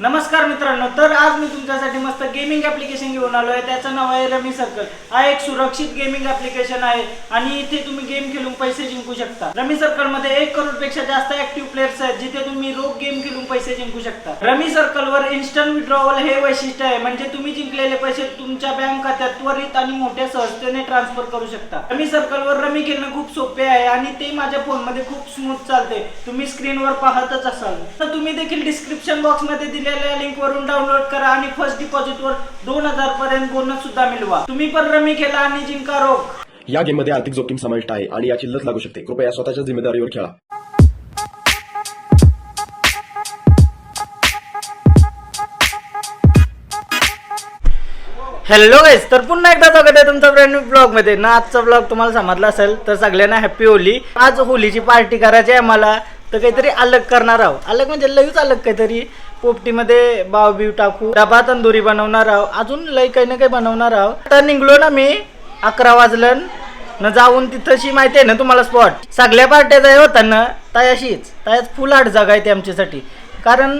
नमस्कार मित्रांनो तर आज मी तुमच्यासाठी मस्त गेमिंग ॲप्लिकेशन घेऊन आलो आहे. त्याचं नाव आहे रमी सर्कल हा एक सुरक्षित गेमिंग ॲप्लिकेशन आहे आणि इथे तुम्ही गेम खेळून पैसे जिंकू शकता. रमी सर्कलमध्ये एक करोडपेक्षा जास्त ऍक्टिव्ह प्लेयर्स आहेत जिथे तुम्ही रोख गेम खेळून पैसे जिंकू शकता. रमी सर्कल वर इन्स्टंट विड्रॉवल हे वैशिष्ट्य आहे म्हणजे तुम्ही जिंकलेले पैसे तुमच्या बँक खात्यात त्वरित आणि मोठ्या सहजतेने ट्रान्सफर करू शकता. रमी सर्कल वर रमी खेळणं खूप सोपे आहे आणि ते माझ्या फोनमध्ये खूप स्मूथ चालते. तुम्ही स्क्रीनवर पाहतच असाल. तर तुम्ही देखील डिस्क्रिप्शन बॉक्समध्ये दिलेल्या लिंक वरून डाउनलोड करा आणि फर्स्ट डिपॉझिट वर दोन हजार पर्यंत बोनस सुद्धा मिळवा. तुम्ही पण रमी खेळा आणि जिंका रोख. या गेममध्ये आर्थिक जोखीम समाविष्ट आहे आणि याची लत लागू शकते. कृपया स्वतःच्या जिम्मेदारीवर खेळा. हॅलो गाईज तर पुन्हा एकदा स्वागत आहे तुमचा ब्रँड न्यू ब्लॉगमध्ये. ना आजचा ब्लॉग तुम्हाला समजला असेल तर सगळ्यांना हॅपी होली. आज होलीची पार्टी करायची आहे मला तर काहीतरी अलग करणार आहोत. अलग म्हणजे लईच अलग काहीतरी. पोपटीमध्ये बावबीव टाकू डबा तंदुरी बनवणार आहोत. अजून लई काही ना काही बनवणार आहोत. तर निघलो ना मी अकरा वाजलं. न जाऊन तिथंशी माहिती आहे ना तुम्हाला स्पॉट सगळ्या पार्ट्या जाय होता ना तयाशीच. तयाच फुल आठ जागा आहे ती आमच्यासाठी. कारण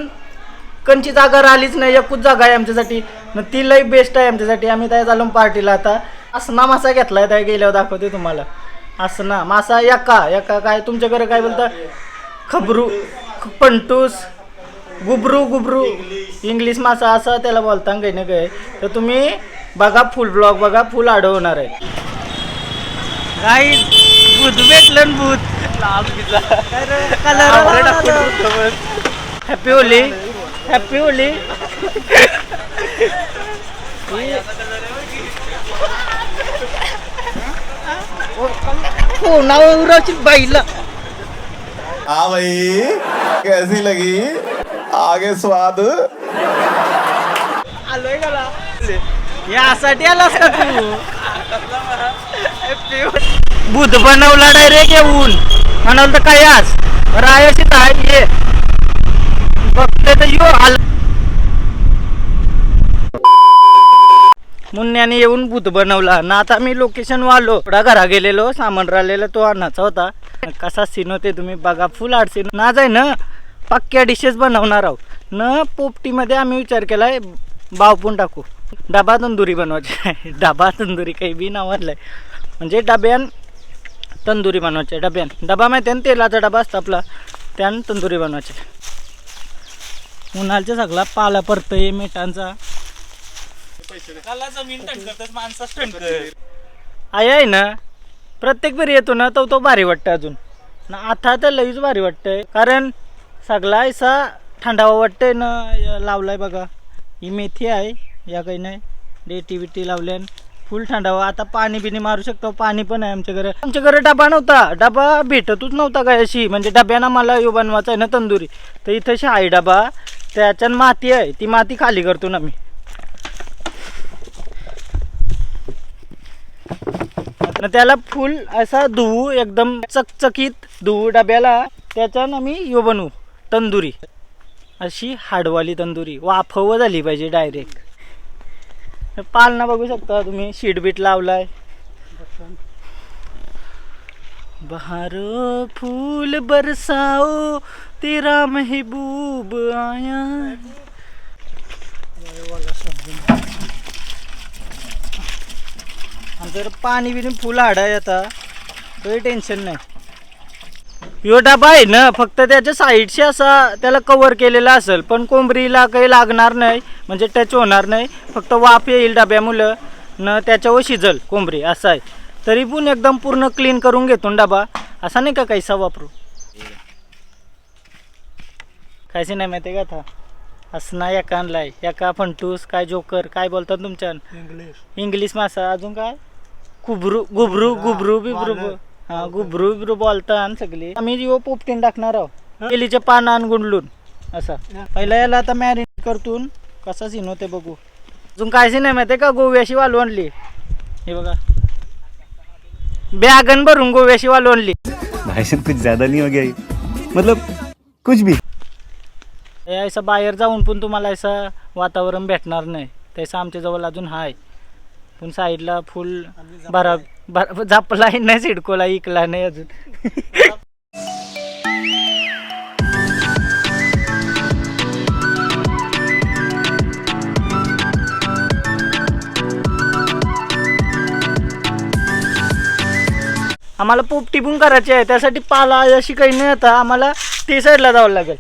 कंची जागा राहिलीच नाही एकूच जागा आहे आमच्यासाठी. न ती लई बेस्ट आहे आमच्यासाठी. आम्ही त्या चालून पार्टीला आता. असना मासा घेतलाय त्या गेल्यावर दाखवते तुम्हाला. असना मासा एका एका काय? तुमच्याकडे काय बोलता? खबरू पंटूस गुबरू गुबरू. इंग्लिश मासा असं त्याला बोलता काही ना काही. तर तुम्ही बघा फुल ब्लॉग बघा फुल अडवणार आहे. काही भूत भेटलं न भूत. Colour happy Holi happy Holi हो बाईला. हाँ भाई कैसी लगी? आगे स्वाद। आलोय का यासाठी आलास का तू? भूत बनवला डायरेक्ट येऊन. म्हणाल तर काय आज? रायाशी काय ये. बघते तर यो आल मुन्याने येऊन भूत बनवला. ना आता मी लोकेशन वालो थोडा घरा गेलेलो. सामान राहिलेला तो आणायचा होता. कसा सीन होते तुम्ही बघा. फुल आर्ट सीन ना जाय ना? पक्क्या डिशेस बनवणार आहोत. न पोपटीमध्ये आम्ही विचार केला आहे बावपून टाकू. डबा तंदुरी बनवायची आहे. डबा तंदुरी काही बी नावातलाय. म्हणजे डब्यान तंदुरी बनवायची आहे, डब्यान. डबा माहिती आहे ना तेलाचा डबा असतो आपला. त्यान तंदुरी बनवायची उन्हाळचा सगळा पाला परतय मिठांचा. आई आहे ना. प्रत्येक वेळी येतो ना तो तो भारी वाटतं अजून. ना आता तर लईच भारी वाटतंय. कारण सगळा असा थंडावा वाटतंय ना लावलाय बघा. ही मेथी आहे या काही नाही. डेटी बिटी लावल्यान फुल थंडावा. आता पाणी बिनी मारू शकतो पाणी पण आहे आमच्या घरी आमच्या घरी डबा नव्हता. डबा भेटतच नव्हता काय अशी. म्हणजे डब्यानं मला यो बनवायचा आहे ना तंदुरी. तर इथं आहे डबा. त्याच्यात माती आहे. ती माती खाली करतो ना मी. त्याला फुल असा धुवू एकदम चकचकीत धुवू डब्याला. त्याच्यानं मी यो बनवू तंदुरी. अशी हाडवाली तंदुरी. वाफव झाली पाहिजे डायरेक्ट पालना बघू शकता तुम्ही शीट बीट लावलाय. बहारो फूल बरसाओ तेरा महबूब आया. आणि पाणी बिनी फुल हाडाय आता काही टेन्शन नाही. यो डबा आहे ना फक्त त्याच्या साईडशी असा त्याला कवर केलेला असेल पण कोंबरीला काही लागणार नाही म्हणजे टच होणार नाही फक्त वाफ येईल डब्यामुळं न त्याच्यावर शिजल कोंबरी असं आहे. तरी पण एकदम पूर्ण क्लीन करून घेतो डबा. असा नाही का कैसा वापरू? कायची नाही माहिती आहे का आता? असना एका आणलाय एका फंटूस काय जोकर काय बोलतात तुमच्या इंग्लिश. इंग्लिश मासा अजून काय? गुबरू गुबरू गुबरू बिबरू हा गुबरू बिबरू बोलतात सगळी. आम्ही यो पोपटीन टाकणार आहोत केलीचे पान आण गुंडलून. असा. पहिला याला आता मॅरिनेट करतून कसा सीन होते बघू. अजून काय सीन नाही माहिती का? गोव्याशी वालू आणली हे बघा. बॅगन भरून गोव्याशी वालू आणली भाई साहब कुछ ज्यादा नहीं हो गया ये? मतलब कुछ भी. हे असं बाहेर जाऊन पण तुम्हाला असं वातावरण भेटणार नाही. तसं आमच्या जवळ अजून हाय. पण साईडला फुल बरा भरा झापलाही नाही सिडकोला इकला नाही अजून. आम्हाला पोपटी पण करायची आहे त्यासाठी पाला अशी काही नाही आता. आम्हाला ती साईडला जावं लागेल.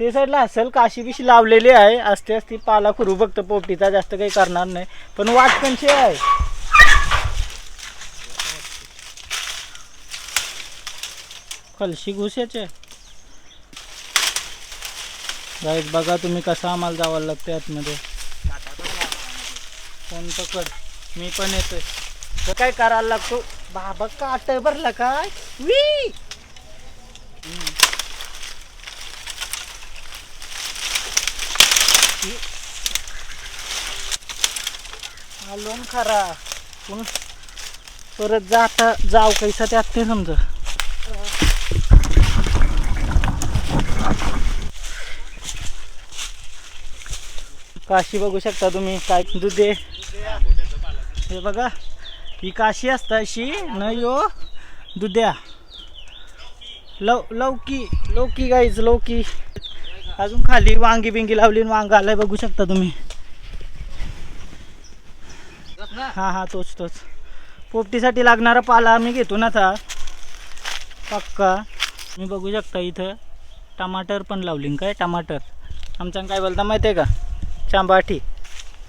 ते साईडला असेल काशी बिशी लावलेली आहे. असते असती पाला खुरू बघतो पोपटीचा जास्त काही करणार नाही. पण वाट कशी आहे. कलशी घुसायचे गाईज बघा तुम्ही कसं आम्हाला जावं लागतं आतमध्ये. फोन पकड मी पण येतोय. तर काय करायला लागतो? बाबा काट भरला काय? वी! आलो न खरा. पण परत जाता जाव कैसा त्यात ते समजा. काशी बघू शकता तुम्ही काय दुधे हे बघा ही काशी असता अशी न यो दुध्या. लव लौकी लौकी गाईच लौकी अजून खाली वांगी बिंगी लावली आणि वांग आलाय बघू शकता तुम्ही. हा हा तोच तोच. पोपटीसाठी लागणारा पाला आम्ही घेतो ना आता. पक्का. मी बघू शकता इथं टमाटर पण लावली काय टमाटर. आमच्यानं काय बोलता माहिती आहे का? चांबाठी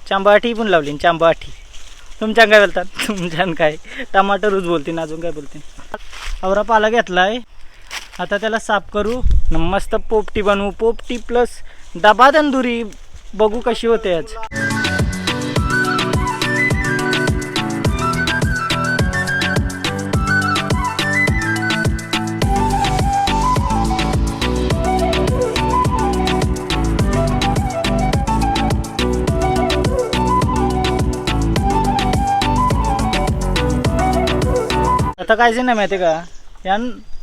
चांबाठी पण लावली चांबाठी तुमच्यान काय बोलतात तुमच्यान काय? टमाटरच बोलतील अजून काय बोलतील आवरा पाला घेतलाय. आता त्याला साफ करू. मस्त पोपटी बनवू. पोपटी प्लस डबा तंदुरी. बघू कशी होते आज. आता काय नाही माहिती का? यान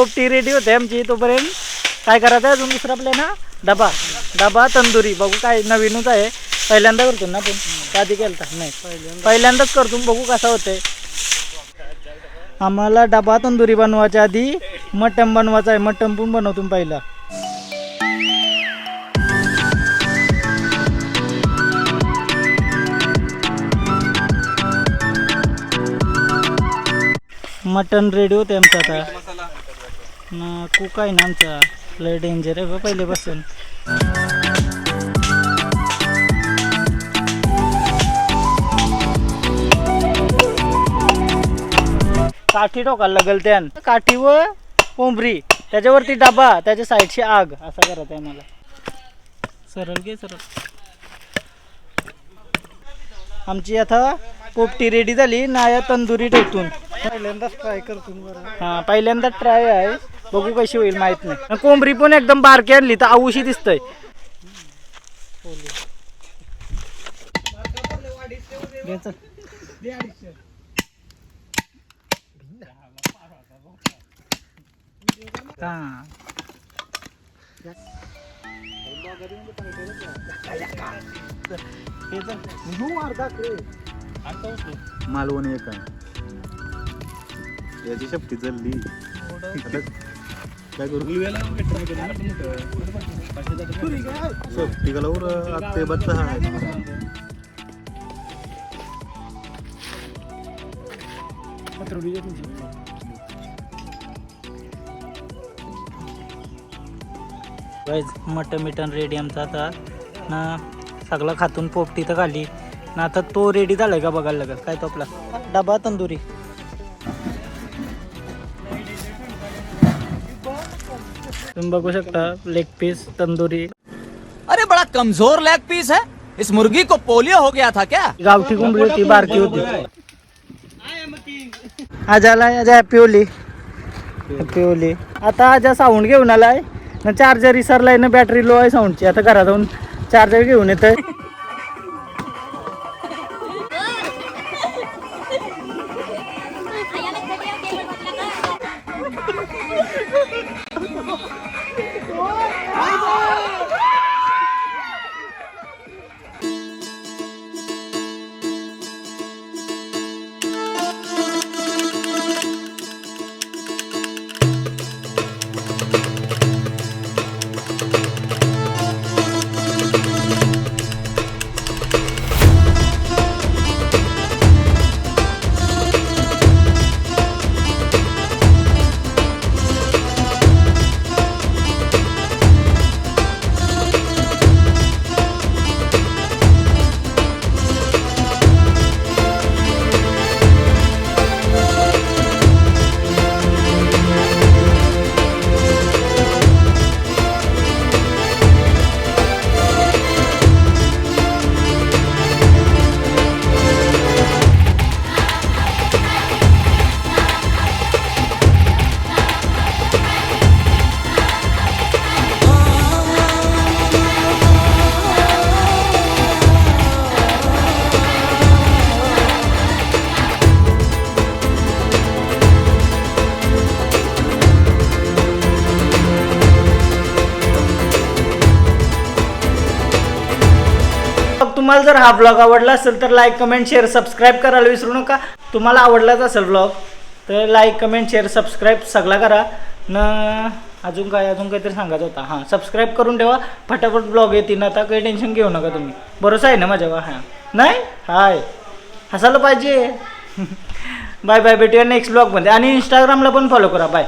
पोपटी रेडी होते आमची तोपर्यंत काय करायचं आहे? अजून दुसरा आपल्या ना? डबा. डबा तंदुरी. बघू काय नवीनच आहे. पहिल्यांदा करतो ना आपण? कधी केलता. नाही. पहिल्यांदाच करतो. बघू कसा होतंय. आम्हाला डबा तंदुरी बनवायच्या आधी मटण बनवायचं आहे. मटण पण बनवतो पहिला. मटन रेडी होते आमचं आता. ना कुक आहे ना आमचा? लय डेंजर आहे बा पहिलेपासून काठी टोकायला लागल त्यान. काठी व कोंबरी. त्याच्यावरती डबा त्याच्या साईडची आग. असा करत आहे मला. सरळ घे सरळ. आमची आता पोपटी रेडी झाली. ना या तंदुरी ठेवतून. पहिल्यांदाच ट्राय करतो बरं. हा पहिल्यांदा ट्राय आहे. बघू कशी होईल माहीत नाही कोंबडी पण एकदम बारकी आणली तर आऊशी दिसतंय. हा. हे. मालवण एक आहे याची शक्ती चालली काय करू? हो, शक्तिकलावर आत्ते बच्चा आहे मटन मिटन रेडी आमचा आता. ना सगळं खातून पोपटी तर खाली ना आता तो रेडी झालाय का बघायला लागेल काय तो आपला? डबा तंदुरी. तुम्ही बघू शकता लेग पीस तंदुरी. अरे बड़ा कमजोर लेग पीस है। इस मुर्गी को पोलियो हो गया था क्या? गावठी कोंबडी होती बारकी होती। आज आलाय आज हॅपी होली। आता आज साऊंड घेऊन आलाय. ना चार्जर विसरलाय ना बॅटरी लो आहे साऊंडची आता घरात जाऊन चार्जर घेऊन येतोय. तुम्हाला जर हा ब्लॉग आवडला असेल तर लाईक कमेंट शेअर सबस्क्राईब करायला विसरू नका. तुम्हाला आवडलाच असेल ब्लॉग तर लाईक कमेंट शेअर सबस्क्राईब सगळा करा. न अजून काय अजून काहीतरी सांगायचं होता? हां सबस्क्राईब करून ठेवा. फटाफट ब्लॉग येतील. आता काही टेन्शन घेऊ नका तुम्ही. भरोसा आहे ना माझ्यावर? हां. नाही? हाय. हसायला पाहिजे. बाय बाय भेटूया नेक्स्ट ब्लॉगमध्ये आणि इंस्टाग्रामला पण फॉलो करा. बाय